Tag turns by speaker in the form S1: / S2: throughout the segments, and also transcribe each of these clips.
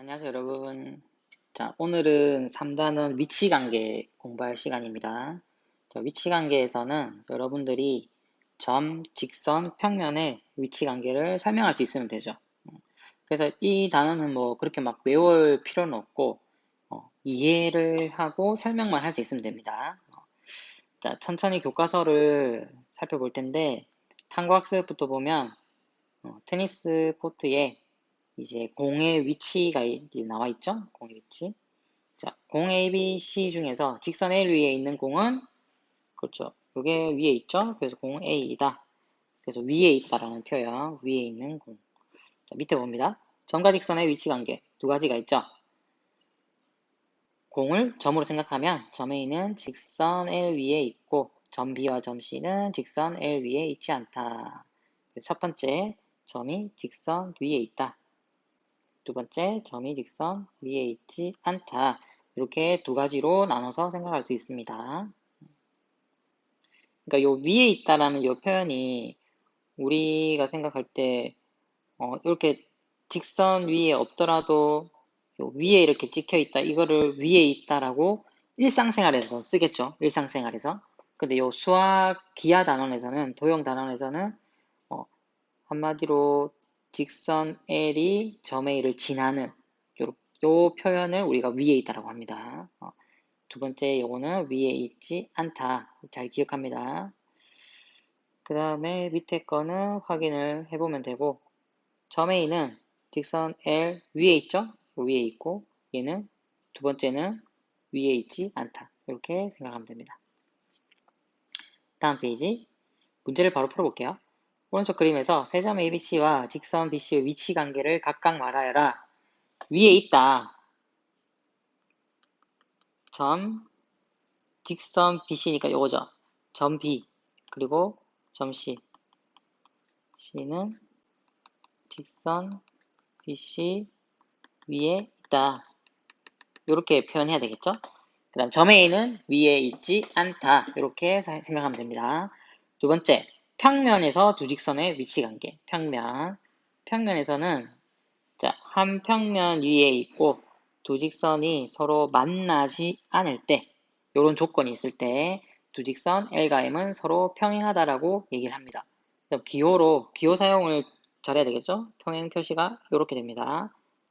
S1: 안녕하세요 여러분. 자 오늘은 3단원 위치관계 공부할 시간입니다. 자, 위치관계에서는 여러분들이 점, 직선, 평면의 위치관계를 설명할 수 있으면 되죠. 그래서 이 단어는 뭐 그렇게 막 외울 필요는 없고 어, 이해를 하고 설명만 할 수 있으면 됩니다. 어, 자 천천히 교과서를 살펴볼 텐데 탐구학습부터 보면 어, 테니스 코트에 이제 공의 위치가 이제 나와 있죠. 공의 위치. 자, 공 A, B, C 중에서 직선 L 위에 있는 공은 그렇죠. 이게 위에 있죠. 그래서 공 A이다. 그래서 위에 있다라는 표현. 위에 있는 공. 자, 밑에 봅니다. 점과 직선의 위치 관계 두 가지가 있죠. 공을 점으로 생각하면 점 A는 직선 L 위에 있고 점 B와 점 C는 직선 L 위에 있지 않다. 첫 번째 점이 직선 위에 있다. 두 번째, 점이 직선 위에 있지 않다. 이렇게 두 가지로 나눠서 생각할 수 있습니다. 그러니까 요 위에 있다라는 요 표현이 우리가 생각할 때 어, 이렇게 직선 위에 없더라도 요 위에 이렇게 찍혀 있다. 이거를 위에 있다라고 일상생활에서 쓰겠죠. 일상생활에서. 근데 요 수학 기하 단원에서는 도형 단원에서는 어, 한마디로 직선 L이 점 A를 지나는 요, 요 표현을 우리가 위에 있다라고 합니다. 어, 두 번째 요거는 위에 있지 않다. 잘 기억합니다. 그 다음에 밑에 거는 확인을 해보면 되고 점 A는 직선 L 위에 있죠? 위에 있고 얘는 두 번째는 위에 있지 않다. 이렇게 생각하면 됩니다. 다음 페이지 문제를 바로 풀어볼게요. 오른쪽 그림에서 세점 ABC와 직선 BC의 위치 관계를 각각 말하여라. 위에 있다. 점 직선 BC니까 요거죠. 점 B 그리고 점 C C는 직선 BC 위에 있다. 이렇게 표현해야 되겠죠? 그 다음 점 A는 위에 있지 않다. 이렇게 생각하면 됩니다. 두 번째, 평면에서 두 직선의 위치 관계. 평면. 평면에서는 자, 한 평면 위에 있고 두 직선이 서로 만나지 않을 때 이런 조건이 있을 때두 직선 L과 M은 서로 평행하다라고 얘기를 합니다. 기호로 기호 사용을 잘해야 되겠죠? 평행 표시가 이렇게 됩니다.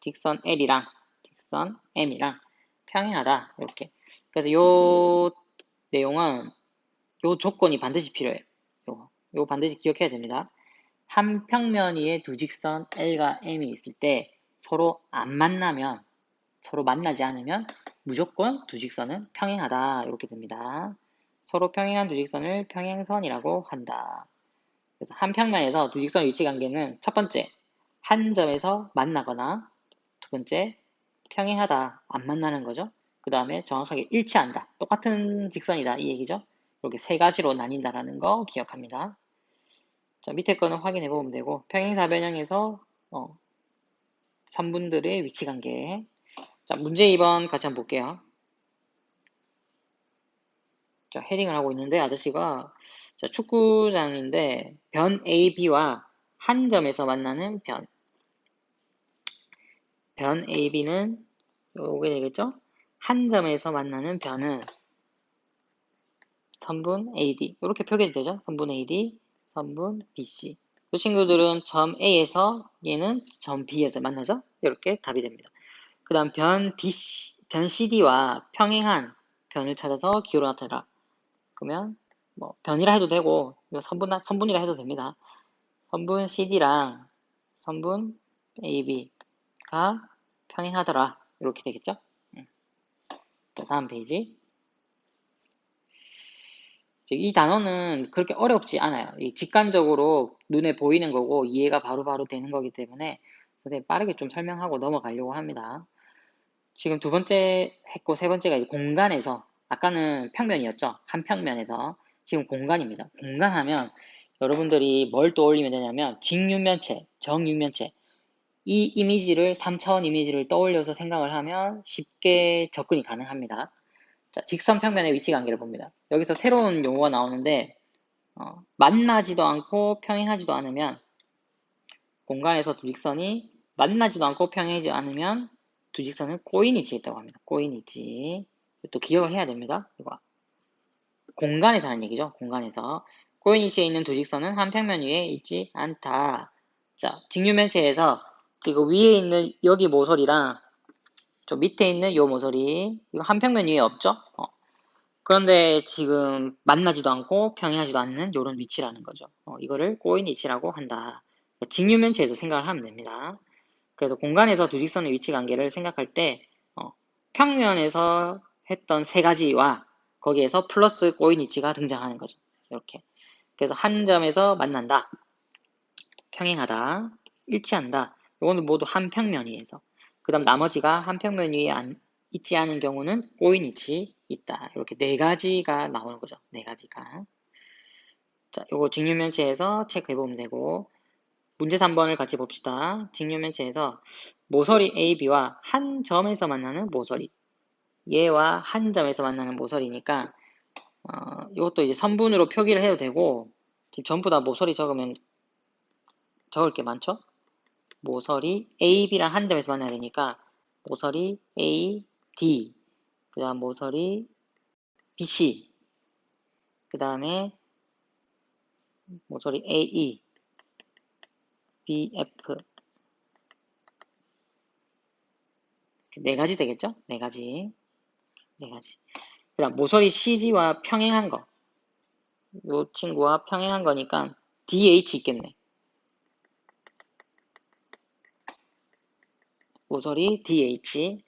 S1: 직선 L이랑 직선 M이랑 평행하다 이렇게. 그래서 이 내용은 이 조건이 반드시 필요해요. 이거 반드시 기억해야 됩니다. 한 평면 위에 두 직선 L과 M이 있을 때 서로 안 만나면 서로 만나지 않으면 무조건 두 직선은 평행하다 이렇게 됩니다. 서로 평행한 두 직선을 평행선이라고 한다. 그래서 한 평면에서 두 직선 위치 관계는 첫 번째 한 점에서 만나거나 두 번째 평행하다 안 만나는 거죠. 그 다음에 정확하게 일치한다 똑같은 직선이다 이 얘기죠. 이렇게 세 가지로 나뉜다라는 거 기억합니다. 자, 밑에 거는 확인해 보면 되고 평행사변형에서 어, 선분들의 위치관계 자, 문제 2번 같이 한번 볼게요. 자, 헤딩을 하고 있는데 아저씨가 자, 축구장인데 변 AB와 한 점에서 만나는 변. 변 AB는 요게 되겠죠? 한 점에서 만나는 변은 선분 AD 이렇게 표기되죠? 선분 AD 선분 BC. 이 친구들은 점 A에서 얘는 점 B에서 만나죠? 이렇게 답이 됩니다. 그 다음 변, BC, 변 CD와 평행한 변을 찾아서 기호로 나타내라. 그러면 뭐 변이라 해도 되고 선분, 선분이라 해도 됩니다. 선분 CD랑 선분 AB가 평행하더라. 이렇게 되겠죠? 자, 다음 페이지. 이 단어는 그렇게 어렵지 않아요. 직관적으로 눈에 보이는 거고 이해가 바로바로 바로 되는 거기 때문에 선생님 빠르게 좀 설명하고 넘어가려고 합니다. 지금 두 번째 했고 세 번째가 공간에서 아까는 평면이었죠. 한 평면에서 지금 공간입니다. 공간하면 여러분들이 뭘 떠올리면 되냐면 직육면체, 정육면체 이 이미지를 3차원 이미지를 떠올려서 생각을 하면 쉽게 접근이 가능합니다. 자, 직선 평면의 위치 관계를 봅니다. 여기서 새로운 용어가 나오는데 어, 만나지도 않고 평행하지도 않으면 공간에서 두 직선이 만나지도 않고 평행하지 않으면 두 직선은 꼬인 위치에 있다고 합니다. 꼬인 위치. 또 기억을 해야 됩니다. 이거. 공간에서 하는 얘기죠. 공간에서. 꼬인 위치에 있는 두 직선은 한 평면 위에 있지 않다. 자, 직류면체에서 지금 위에 있는 여기 모서리랑 저 밑에 있는 요 모서리 이거 한 평면 위에 없죠? 어. 그런데 지금 만나지도 않고 평행하지도 않는 이런 위치라는 거죠. 어, 이거를 꼬인 위치라고 한다. 직류면체에서 생각을 하면 됩니다. 그래서 공간에서 두 직선의 위치 관계를 생각할 때 어, 평면에서 했던 세 가지와 거기에서 플러스 꼬인 위치가 등장하는 거죠. 이렇게. 그래서 한 점에서 만난다. 평행하다. 일치한다. 이거는 모두 한 평면 위에서. 그 다음 나머지가 한 평면 위에 안, 있지 않은 경우는 꼬인 위치 있다. 이렇게 네 가지가 나오는 거죠. 네 가지가. 자, 요거 직류면체에서 체크해 보면 되고 문제 3번을 같이 봅시다. 직류면체에서 모서리 AB와 한 점에서 만나는 모서리 얘와 한 점에서 만나는 모서리니까 어, 이것도 이제 선분으로 표기를 해도 되고 지금 전부 다 모서리 적으면 적을 게 많죠? 모서리 AB랑 한 점에서 만나야 되니까 모서리 A, D 그 다음 모서리 BC 그 다음에 모서리 AE BF 네 가지 되겠죠? 네 가지. 네 가지. 그 다음 모서리 CG와 평행한 거. 이 친구와 평행한 거니까 DH 있겠네 모서리 DH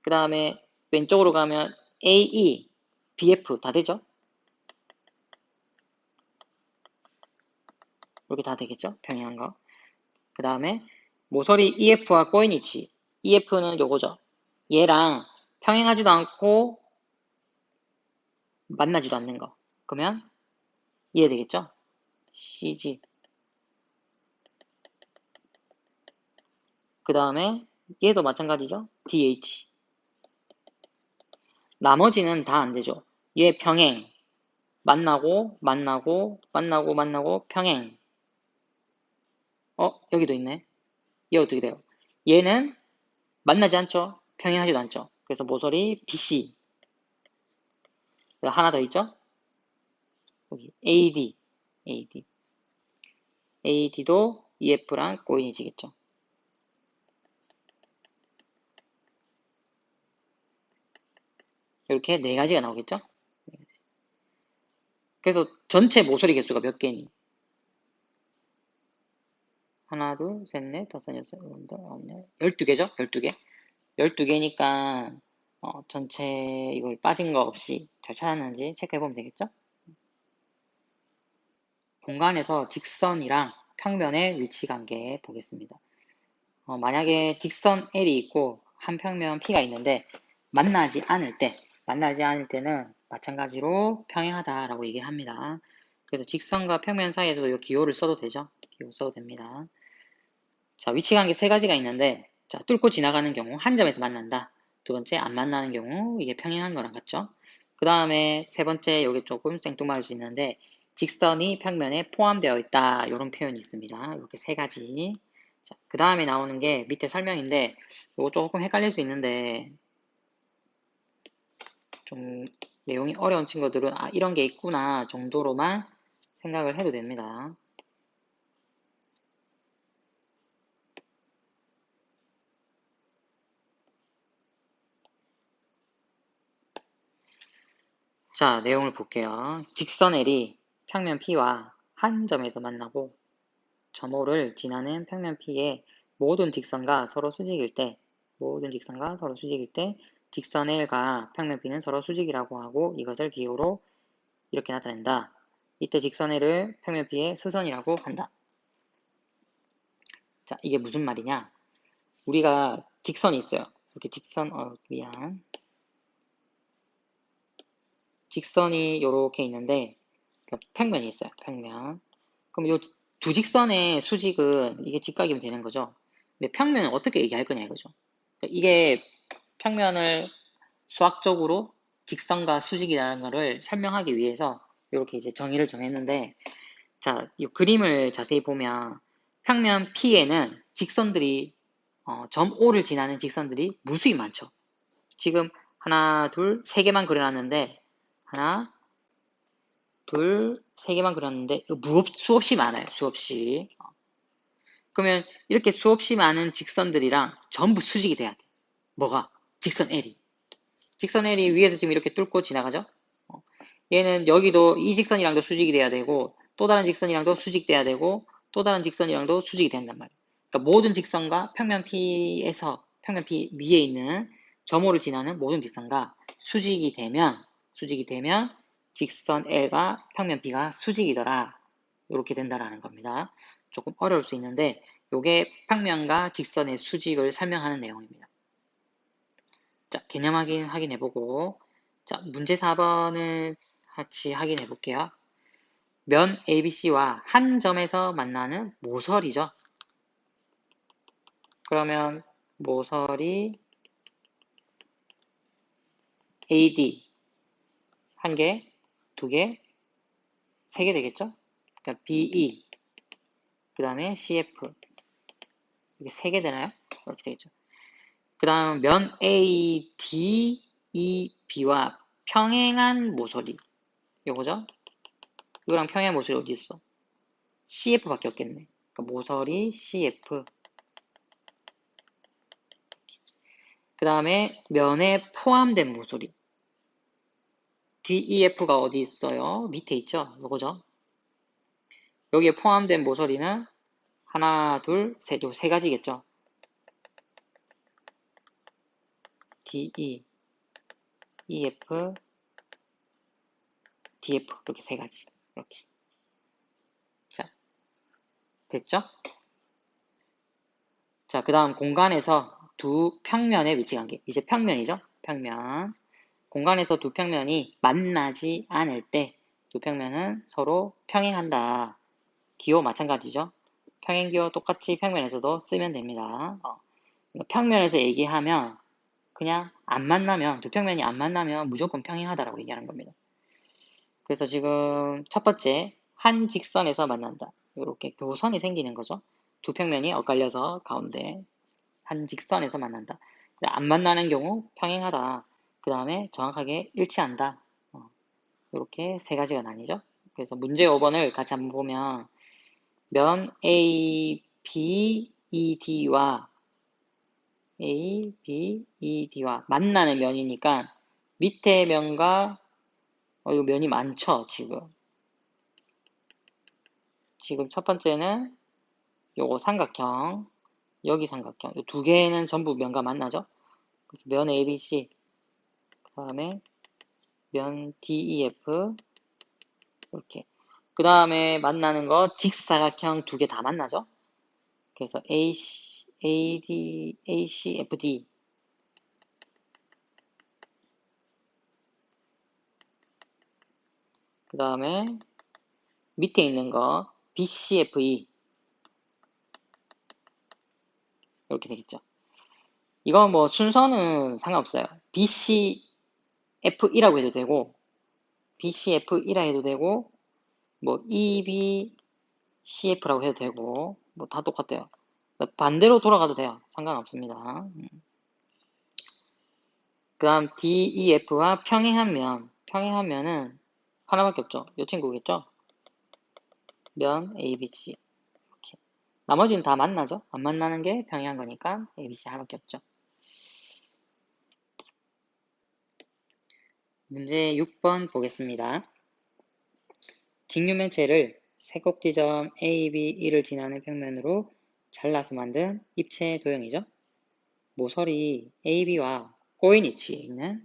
S1: 그 다음에 왼쪽으로 가면 AE, BF 다 되죠? 이렇게 다 되겠죠? 평행한 거. 그 다음에 모서리 EF와 꼬인 위치. EF는 요거죠. 얘랑 평행하지도 않고 만나지도 않는 거. 그러면 이해되겠죠? CG. 그 다음에 얘도 마찬가지죠. DH. 나머지는 다 안 되죠. 얘 평행. 만나고, 만나고, 만나고, 만나고, 평행. 어, 여기도 있네. 얘 어떻게 돼요? 얘는 만나지 않죠? 평행하지도 않죠? 그래서 모서리 BC. 하나 더 있죠? 여기 AD. AD. AD도 EF랑 꼬인이지겠죠? 이렇게 네 가지가 나오겠죠? 그래서 전체 모서리 개수가 몇 개니? 하나, 둘, 셋, 넷, 다섯, 여섯, 일곱, 여덟, 열두 개죠? 열두 개. 열두 개니까 어, 전체 이걸 빠진 거 없이 잘 찾았는지 체크해 보면 되겠죠? 공간에서 직선이랑 평면의 위치 관계 보겠습니다. 어, 만약에 직선 L이 있고 한 평면 P가 있는데 만나지 않을 때 만나지 않을 때는 마찬가지로 평행하다라고 얘기를 합니다. 그래서 직선과 평면 사이에서도 이 기호를 써도 되죠. 기호 써도 됩니다. 자, 위치관계 세 가지가 있는데 자, 뚫고 지나가는 경우 한 점에서 만난다. 두 번째 안 만나는 경우 이게 평행한 거랑 같죠. 그 다음에 세 번째 여기 조금 생뚱맞을 수 있는데 직선이 평면에 포함되어 있다. 이런 표현이 있습니다. 이렇게 세 가지. 자, 그 다음에 나오는 게 밑에 설명인데 이거 조금 헷갈릴 수 있는데 좀 내용이 어려운 친구들은 아 이런 게 있구나 정도로만 생각을 해도 됩니다. 자, 내용을 볼게요. 직선 L이 평면 P와 한 점에서 만나고 점 O를 지나는 평면 P의 모든 직선과 서로 수직일 때 모든 직선과 서로 수직일 때 직선 L과 평면 B는 서로 수직이라고 하고 이것을 기호로 이렇게 나타낸다. 이때 직선 L을 평면 B의 수선이라고 한다. 자, 이게 무슨 말이냐? 우리가 직선이 있어요. 이렇게 직선, 어, 미안. 직선이 이렇게 있는데 평면이 있어요. 평면. 그럼 이두 직선의 수직은 이게 직각이면 되는 거죠. 근데 평면은 어떻게 얘기할 거냐 이거죠. 그러니까 이게 평면을 수학적으로 직선과 수직이라는 것을 설명하기 위해서 이렇게 이제 정의를 정했는데 자, 이 그림을 자세히 보면 평면 P에는 직선들이 어, 점 O를 지나는 직선들이 무수히 많죠. 지금 하나, 둘, 세 개만 그려놨는데 하나, 둘, 세 개만 그렸는데 무업, 수없이 많아요. 수없이. 어. 그러면 이렇게 수없이 많은 직선들이랑 전부 수직이 돼야 돼. 뭐가? 직선 L이. 직선 L이 위에서 지금 이렇게 뚫고 지나가죠? 어. 얘는 여기도 이 직선이랑도 수직이 돼야 되고 또 다른 직선이랑도 수직돼야 되고 또 다른 직선이랑도 수직이 된단 말이에요. 그러니까 모든 직선과 평면 P에서 평면 P 위에 있는 점호를 지나는 모든 직선과 수직이 되면 수직이 되면 직선 L과 평면 B가 수직이더라. 이렇게 된다라는 겁니다. 조금 어려울 수 있는데 이게 평면과 직선의 수직을 설명하는 내용입니다. 자, 개념 확인 확인해보고 자, 문제 4번을 같이 확인해 볼게요. 면 ABC와 한 점에서 만나는 모서리죠. 그러면 모서리 AD 한 개, 두 개, 세 개 되겠죠? 그러니까 BE 그 다음에 CF 이게 세 개 되나요? 이렇게 되겠죠. 그 다음 면 ADEB와 평행한 모서리 요거죠? 이거랑 평행한 모서리 어디 있어? CF밖에 없겠네. 그러니까 모서리 CF 그 다음에 면에 포함된 모서리 DEF가 어디 있어요? 밑에 있죠? 요거죠? 여기에 포함된 모서리는 하나, 둘, 셋, 요세 가지겠죠? DE, EF, DF 이렇게 세 가지 이렇게 자 됐죠? 자 그 다음 공간에서 두 평면의 위치 관계 이제 평면이죠? 평면 공간에서 두 평면이 만나지 않을 때 두 평면은 서로 평행한다. 기호 마찬가지죠. 평행기호 똑같이 평면에서도 쓰면 됩니다. 어. 평면에서 얘기하면 그냥 안 만나면 두 평면이 안 만나면 무조건 평행하다라고 얘기하는 겁니다. 그래서 지금 첫 번째 한 직선에서 만난다. 이렇게 교선이 생기는 거죠. 두 평면이 엇갈려서 가운데 한 직선에서 만난다. 안 만나는 경우 평행하다. 그 다음에 정확하게 일치한다. 어, 이렇게 세 가지가 나뉘죠. 그래서 문제 5번을 같이 한번 보면 면 A, B, E, D와 A, B, E, D와 만나는 면이니까 밑에 면과 어, 이거 면이 많죠, 지금. 지금 첫 번째는 요거 삼각형, 여기 삼각형, 이두 개는 전부 면과 만나죠? 그래서 면 ABC, 그 다음에 면 DEF 이렇게. 그 다음에 만나는 거 직사각형 두 개 다 만나죠? 그래서 AC, AD, ACFD 그 다음에 밑에 있는 거 BCFE 이렇게 되겠죠. 이거 뭐 순서는 상관없어요. BC F1이라고 해도 되고 BCF1이라 해도 되고 뭐 EBCF라고 해도 되고 뭐 다 똑같아요. 반대로 돌아가도 돼요. 상관없습니다. 음. 그 다음 DEF와 평행한 면 평행한 면은 하나밖에 없죠. 이 친구겠죠? 면 ABC 이렇게. 나머지는 다 만나죠? 안 만나는 게 평행한 거니까 ABC 하나밖에 없죠. 문제 6번 보겠습니다. 직류면체를 세 꼭지점 A, B, E를 지나는 평면으로 잘라서 만든 입체 도형이죠. 모서리 AB와 꼬인 위치에 있는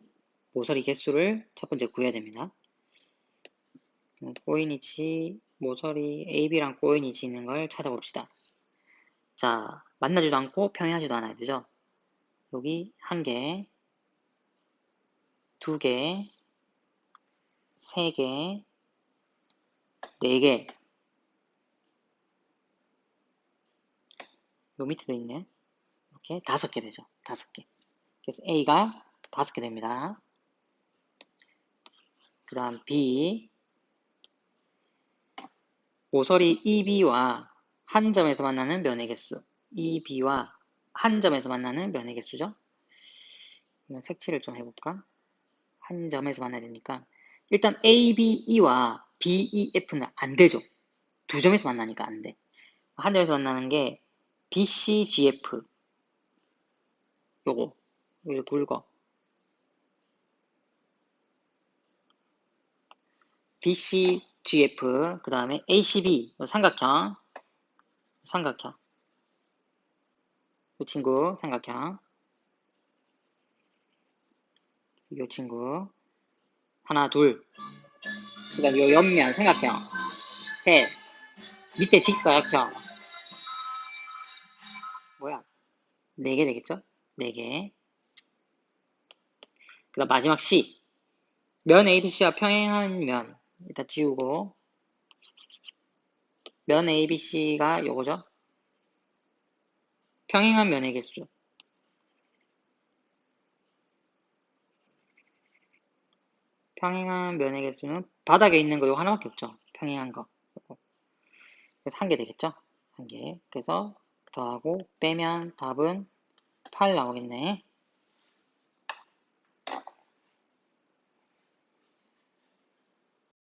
S1: 모서리 개수를 첫 번째 구해야 됩니다. 꼬인 위치, 모서리 AB랑 꼬인 위치 있는 걸 찾아봅시다. 자, 만나지도 않고 평행하지도 않아야 되죠. 여기 한 개, 두 개, 3개, 4개 요 밑에도 있네 이렇게 5개 되죠 5개 그래서 A가 5개 됩니다 그 다음 B 모서리 EB와 한 점에서 만나는 면의 개수 EB와 한 점에서 만나는 면의 개수죠. 색칠을 좀 해볼까? 한 점에서 만나야 되니까 일단 A, B, E와 B, E, F는 안 되죠. 두 점에서 만나니까 안 돼. 한 점에서 만나는 게 B, C, G, F. 요거 이렇게 굵어. BC, GF 그 다음에 ACB 요 삼각형. 삼각형. 이 친구 삼각형. 이 친구. 하나 둘. 그 다음 요 옆면 삼각형. 셋. 밑에 직사각형 4개 되겠죠? 4개. 그 다음 마지막 C. 면 ABC와 평행한 면. 일단 지우고. 면 ABC가 요거죠? 평행한 면의 개수. 평행한 면의 개수는 바닥에 있는 거 이거 하나밖에 없죠. 평행한 거. 그래서 한 개 되겠죠? 한 개. 그래서 더하고 빼면 답은 8 나오겠네